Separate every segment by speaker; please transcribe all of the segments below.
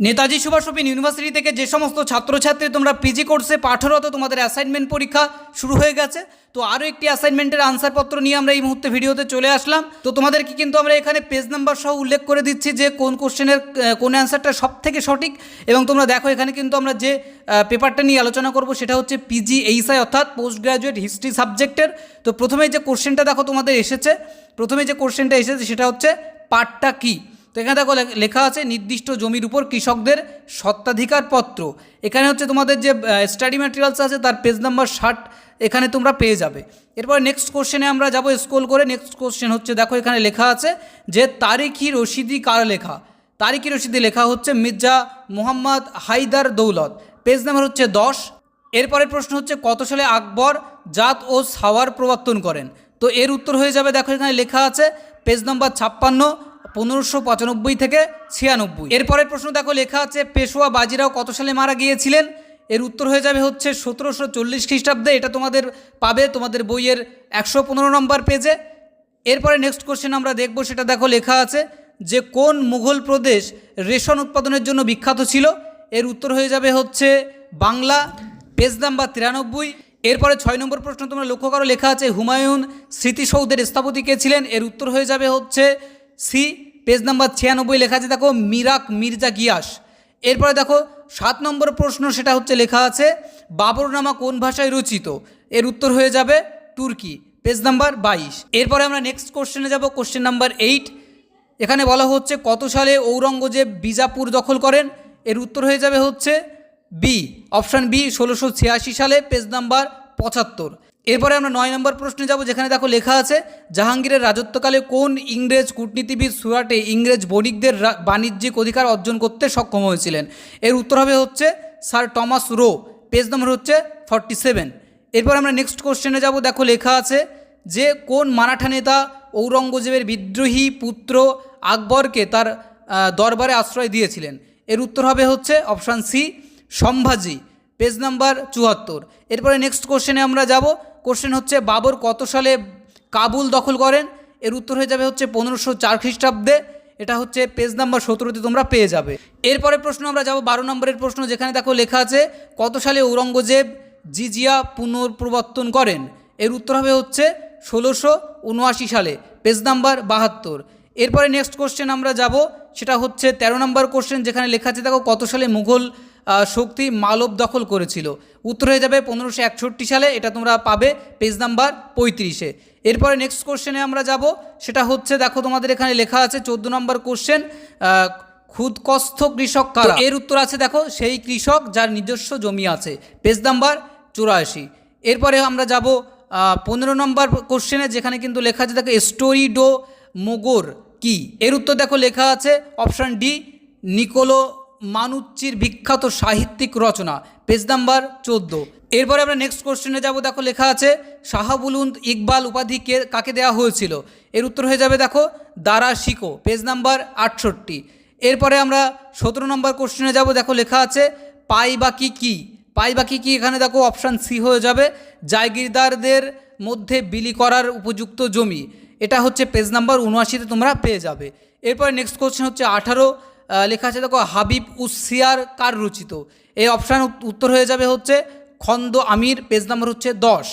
Speaker 1: Netaji Subhash open university থেকে যে সমস্ত ছাত্রছাত্রী তোমরা পিজি কোর্সে পাঠরত, তোমাদের অ্যাসাইনমেন্ট পরীক্ষা শুরু হয়ে গেছে। তো আরও একটি অ্যাসাইনমেন্টের আনসারপত্র নিয়ে আমরা এই মুহূর্তে ভিডিওতে চলে আসলাম। তো তোমাদেরকে কিন্তু আমরা এখানে পেজ নাম্বার সহ উল্লেখ করে দিচ্ছি যে কোন কোশ্চেনের কোন অ্যান্সারটা সব থেকে সঠিক। এবং তোমরা দেখো এখানে কিন্তু আমরা যে পেপারটা নিয়ে আলোচনা করব সেটা হচ্ছে পিজি এইসআই অর্থাৎ পোস্ট গ্রাজুয়েট হিস্ট্রি সাবজেক্টের তো প্রথমে যে কোশ্চেনটা দেখো তোমাদের এসেছে। প্রথমে যে কোশ্চেনটা এসেছে সেটা হচ্ছে পার্টটা কী? তো এখানে দেখো লেখা আছে নির্দিষ্ট জমির উপর কৃষকদের সত্ত্বাধিকার পত্র। এখানে হচ্ছে তোমাদের যে স্টাডি ম্যাটেরিয়ালস আছে তার পেজ নাম্বার ষাট এখানে তোমরা পেয়ে যাবে। এরপর নেক্সট কোশ্চেনে আমরা যাব স্ক্রোল করে। নেক্সট কোশ্চেন হচ্ছে, দেখো এখানে লেখা আছে যে, তারিখি রশিদি কার লেখা? তারিখি রশিদি লেখা হচ্ছে মির্জা মোহাম্মদ হায়দার দৌলত। পেজ নাম্বার হচ্ছে দশ। এরপরের প্রশ্ন হচ্ছে, কত সালে আকবর জাত ও সাওয়ার প্রবর্তন করেন? তো এর উত্তর হয়ে যাবে, দেখো এখানে লেখা আছে পেজ নম্বর ছাপ্পান্ন। পনেরোশো পঁচানব্বই থেকে ছিয়ানব্বই। এরপরের প্রশ্ন দেখো, লেখা আছে পেশোয়া বাজিরাও কত সালে মারা গিয়েছিলেন? এর উত্তর হয়ে যাবে হচ্ছে সতেরোশো চল্লিশ খ্রিস্টাব্দে, এটা তোমাদের পাবে, তোমাদের বইয়ের একশো পনেরো নম্বর পেজে। এরপরে নেক্সট কোশ্চেন আমরা দেখব, সেটা দেখো, লেখা আছে যে, কোন মুঘল প্রদেশ রেশন উৎপাদনের জন্য বিখ্যাত ছিল? এর উত্তর হয়ে যাবে হচ্ছে বাংলা পেজ নাম্বার তিরানব্বই। এরপরে ছয় নম্বর প্রশ্ন তোমরা লক্ষ্য করো, লেখা আছে হুমায়ুন স্মৃতিসৌধের স্থপতি কে ছিলেন? এর উত্তর হয়ে যাবে হচ্ছে সি পেজ নাম্বার ছিয়ানব্বই লেখা আছে, দেখো, মিরাক মির্জা গিয়াস। এরপরে দেখো, সাত নম্বর প্রশ্ন সেটা হচ্ছে লেখা আছে বাবরনামা কোন ভাষায় রচিত? এর উত্তর হয়ে যাবে তুর্কি, পেজ নাম্বার বাইশ। এরপরে আমরা নেক্সট কোশ্চেনে যাব কোশ্চেন নাম্বার এইট এখানে বলা হচ্ছে, কত সালে ঔরঙ্গজেব বিজাপুর দখল করেন? এর উত্তর হয়ে যাবে হচ্ছে বি অপশান বি ষোলোশো ছিয়াশি সালে, পেজ নাম্বার পঁচাত্তর। এরপরে আমরা নয় নম্বর প্রশ্নে যাব, যেখানে দেখো লেখা আছে, জাহাঙ্গীরের রাজত্বকালে কোন ইংরেজ কূটনীতিবিদ সুরাটে ইংরেজ বণিকদের বাণিজ্যিক অধিকার অর্জন করতে সক্ষম হয়েছিলেন? এর উত্তর হবে হচ্ছে sir Thomas Roe, page number হচ্ছে ফর্টি সেভেন। এরপর আমরা নেক্সট কোশ্চেনে যাব, দেখো লেখা আছে যে কোন মারাঠা নেতা ঔরঙ্গজেবের বিদ্রোহী পুত্র আকবরকে তার দরবারে আশ্রয় দিয়েছিলেন? এর উত্তর হবে হচ্ছে option C, Sambhaji, page number চুয়াত্তর। এরপরে নেক্সট কোশ্চেনে আমরা যাব কোশ্চেন হচ্ছে, বাবর কত সালে কাবুল দখল করেন? এর উত্তর হয়ে যাবে হচ্ছে পনেরোশো চার খ্রিস্টাব্দে। এটা হচ্ছে পেজ নাম্বার সতেরোতে তোমরা পেয়ে যাবে। এরপরে প্রশ্ন আমরা যাব বারো নম্বরের প্রশ্ন, যেখানে দেখো লেখা আছে, কত সালে ঔরঙ্গজেব জিজিয়া পুনর্প্রবর্তন করেন? এর উত্তর হবে হচ্ছে ষোলোশো উনআশি সালে পেজ নাম্বার বাহাত্তর। এরপরে নেক্সট কোশ্চেন আমরা যাব, সেটা হচ্ছে তেরো নম্বর কোশ্চেন যেখানে লেখা আছে, দেখো কত সালে মুঘল শক্তি মালব দখল করেছিল। উত্তর হয়ে যাবে পনেরোশো একষট্টি সালে এটা তোমরা পাবে পেজ নাম্বার পঁয়ত্রিশে। এরপরে নেক্সট কোশ্চেনে আমরা যাব সেটা হচ্ছে দেখো তোমাদের এখানে লেখা আছে চোদ্দ নম্বর কোশ্চেন ক্ষুদকস্থ কৃষক কারা? এর উত্তর আছে দেখো সেই কৃষক যার নিজস্ব জমি আছে পেজ নাম্বার চুরাশি। এরপরে আমরা যাব পনেরো নম্বর কোশ্চেনে যেখানে কিন্তু লেখা আছে দেখো স্টোরি ডো মোগর কি? এর উত্তর দেখো লেখা আছে অপশান ডি নিকোলো মানুচ্চির বিখ্যাত সাহিত্যিক রচনা, পেজ নাম্বার চোদ্দ। এরপরে আমরা নেক্সট কোশ্চেনে যাব, দেখো লেখা আছে শাহাবুলুন্দ ইকবাল উপাধি কে, কাকে দেওয়া হয়েছিল? এর উত্তর হয়ে যাবে, দেখো, দারা শিকো, পেজ নাম্বার আটষট্টি। এরপরে আমরা সতেরো নম্বর কোশ্চেনে যাব, দেখো লেখা আছে, পাই বাকি কি? পাই বাকি কি, এখানে দেখো অপশান সি হয়ে যাবে জায়গিরদারদের মধ্যে বিলি করার উপযুক্ত জমি। এটা হচ্ছে পেজ নাম্বার উনআশিতে তোমরা পেয়ে যাবে। এরপরে নেক্সট কোশ্চেন হচ্ছে আঠারো লেখা আছে, দেখো, হাবিব উসিয়ার কার রচিত? এই অপশান উত্তর হয়ে যাবে হচ্ছে খন্দ আমির, পেজ নাম্বার হচ্ছে দশ।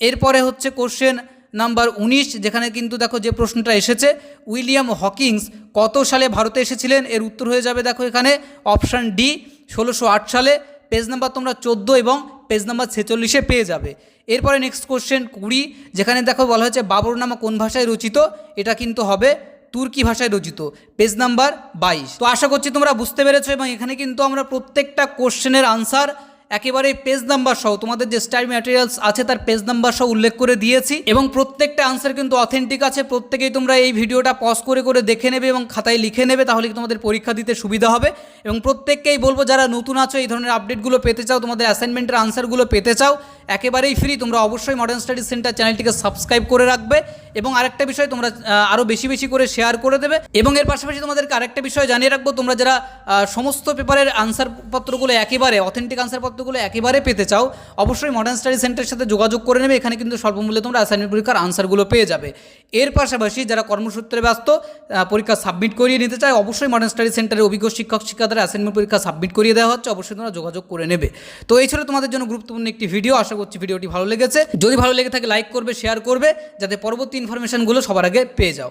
Speaker 1: এরপরে হচ্ছে কোশ্চেন নাম্বার উনিশ, যেখানে কিন্তু দেখো যে প্রশ্নটা এসেছে, উইলিয়াম হকিংস কত সালে ভারতে এসেছিলেন? এর উত্তর হয়ে যাবে দেখো এখানে, অপশান ডি, ষোলোশো সালে, পেজ নাম্বার তোমরা চোদ্দ এবং পেজ নাম্বার ছেচল্লিশে পেয়ে যাবে। এরপরে নেক্সট কোশ্চেন কুড়ি, যেখানে দেখো বলা হয়েছে বাবর নামা কোন ভাষায় রচিত? এটা কিন্তু হবে তুর্কি ভাষায় রচিত। পেজ নাম্বার বাইশ। তো আশা করছি তোমরা বুঝতে পেরেছ এবং এখানে কিন্তু আমরা প্রত্যেকটা কোশ্চেনের আনসার একেবারে পেজ নাম্বার সহ, তোমাদের যে স্টাডি ম্যাটেরিয়ালস আছে তার পেজ নাম্বার সহ উল্লেখ করে দিয়েছি এবং প্রত্যেকটা আনসার কিন্তু অথেন্টিক আছে। প্রত্যেকেই তোমরা এই ভিডিওটা পজ করে করে দেখে নেবে এবং খাতায় লিখে নেবে, তাহলে তোমাদের পরীক্ষা দিতে সুবিধা হবে। এবং প্রত্যেককেই বলব, যারা নতুন আছো, এই ধরনের আপডেটগুলো পেতে চাও, তোমাদের অ্যাসাইনমেন্টের আনসারগুলো পেতে চাও একেবারেই ফ্রি তোমরা অবশ্যই মডার্ন স্টাডিজ সেন্টার চ্যানেলটিকে সাবস্ক্রাইব করে রাখবে এবং আরেকটা বিষয় তোমরা আরও বেশি বেশি করে শেয়ার করে দেবে। এবং এর পাশাপাশি তোমাদেরকে আরেকটা বিষয় জানিয়ে রাখব, তোমরা যারা সমস্ত পেপারের আনসারপত্রগুলো একেবারে অথেন্টিক আনসারপত্র প্রশ্নোত্তরগুলো একেবারে পেতে চাও, অবশ্যই মডার্ন স্টাডি সেন্টারের সাথে যোগাযোগ করে নেবে। এখানে কিন্তু স্বল্পমূল্যে তোমরা অ্যাসাইনমেন্ট পরীক্ষার আনসারগুলো পেয়ে যাবে। এর পাশাপাশি যারা কর্মসূত্রে ব্যস্ত পরীক্ষা সাবমিট করিয়ে নিতে চায়, অবশ্যই মডার্ন স্টাডি সেন্টারের অভিজ্ঞ শিক্ষক শিক্ষাদের অ্যাসাইনমেন্ট পরীক্ষা সাবমিট করিয়ে দেওয়া হচ্ছে, অবশ্যই তোমরা যোগাযোগ করে নেবে। তো এই ছিল তোমাদের জন্য গুরুত্বপূর্ণ একটি ভিডিও আশা করছি, ভিডিওটি ভালো লেগেছে। যদি ভালো লেগে থাকে লাইক করবে শেয়ার করবে, যাতে পরবর্তী ইনফরমেশনগুলো সবার আগে পেয়ে যাও।